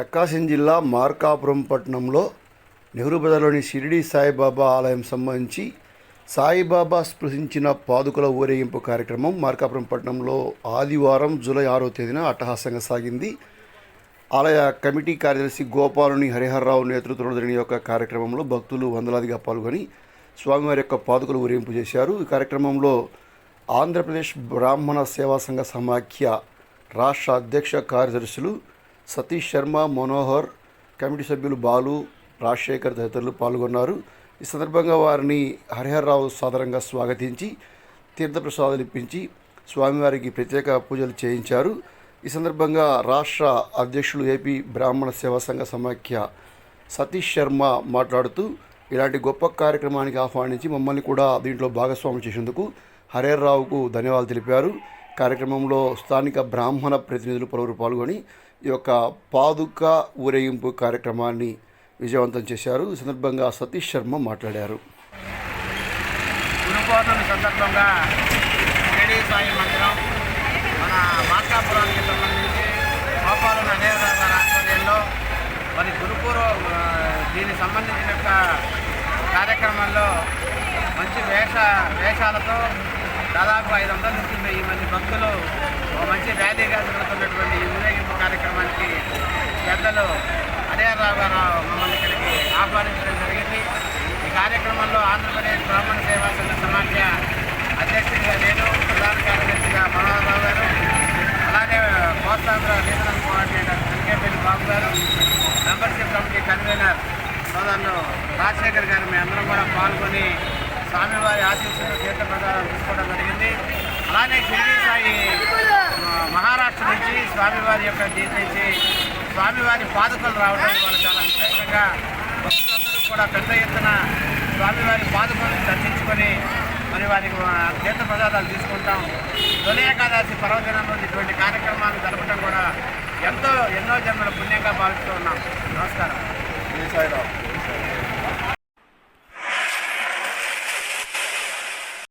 ప్రకాశం జిల్లా మార్కాపురం పట్టణంలో నెహ్రూ బజార్లోని షిరిడి సాయిబాబా ఆలయం సంబంధించి సాయిబాబా స్పృశించిన పాదుకల ఊరేగింపు కార్యక్రమం మార్కాపురం పట్టణంలో ఆదివారం జూలై ఆరో తేదీన అట్టహాసంగా సాగింది. ఆలయ కమిటీ కార్యదర్శి గోపాలుని హరిహర్రావు నేతృత్వంలో జరిగిన యొక్క కార్యక్రమంలో భక్తులు వందలాదిగా పాల్గొని స్వామివారి యొక్క పాదుకలు ఊరేగింపు చేశారు. ఈ కార్యక్రమంలో ఆంధ్రప్రదేశ్ బ్రాహ్మణ సేవా సంఘ సమాఖ్య రాష్ట్ర అధ్యక్ష కార్యదర్శులు సతీష్ శర్మ మనోహర్ కమిటీ సభ్యులు బాలు రాజశేఖర్ తదితరులు పాల్గొన్నారు. ఈ సందర్భంగా వారిని హరిహర్రావు సాదరంగా స్వాగతించి తీర్థప్రసాదాలు ఇప్పించి స్వామివారికి ప్రత్యేక పూజలు చేయించారు. ఈ సందర్భంగా రాష్ట్ర అధ్యక్షులు ఏపీ బ్రాహ్మణ సేవా సంఘ సమాఖ్య సతీష్ శర్మ మాట్లాడుతూ ఇలాంటి గొప్ప కార్యక్రమానికి ఆహ్వానించి మమ్మల్ని కూడా దీంట్లో భాగస్వామి చేసేందుకు హరేర్రావుకు ధన్యవాదాలు తెలిపారు. కార్యక్రమంలో స్థానిక బ్రాహ్మణ ప్రతినిధులు పలువురు పాల్గొని ఈ యొక్క పాదుక ఊరేగింపు కార్యక్రమాన్ని విజయవంతం చేశారు. ఈ సందర్భంగా సతీష్ శర్మ మాట్లాడారు. గురు సందర్భంగా షిరిడి సాయి మందిరం మన మార్కాపురానికి సంబంధించి గారి ఆధ్వర్యంలో మరి గురుపూర్వ దీనికి సంబంధించిన యొక్క కార్యక్రమంలో మంచి వేష వేషాలతో దాదాపు ఐదు వందల నుంచి వెయ్యి మంది భక్తులు ఒక మంచి ర్యాలీగా జరుగుతున్నటువంటి ఈ ఊరేగింపు కార్యక్రమానికి పెద్దలు హరిహరరావు గారు మమ్మల్ని ఇక్కడికి ఆహ్వానించడం జరిగింది. ఈ కార్యక్రమంలో ఆంధ్రప్రదేశ్ బ్రాహ్మణ సేవా సంఘ సమాఖ్య అధ్యక్షుడిగా నేను ప్రధాన కార్యదర్శిగా మనోహరరావు గారు అలాగే కోస్తాంధ్ర రీజనల్ కోఆర్డినేటర్ వెంకటపల్లి బాబు గారు మెంబర్షిప్ కమిటీ కన్వీనర్ సోదరులు రాజశేఖర్ గారు మీ అందరం కూడా పాల్గొని స్వామివారి ఆశీస్సులు తీర్థ ప్రసాదం తీసుకోవడం జరిగింది. అలానే షిరిడి సాయి మహారాష్ట్ర నుంచి స్వామివారి యొక్క దీని నుంచి స్వామివారి పాదుకలు రావడం వాళ్ళు చాలా విశేషంగా భక్తులందరూ కూడా పెద్ద ఎత్తున స్వామివారి పాదుకలను దర్శించుకొని మరి వారికి తీర్థ ప్రసాదాలు తీసుకుంటాం. తొలి ఏకాదశి పర్వదినంలో ఇటువంటి కార్యక్రమాలు జరపడం కూడా ఎంతో ఎన్నో జన్మల పుణ్యంగా భావిస్తూ ఉన్నాం. నమస్కారం. సాయిరావు.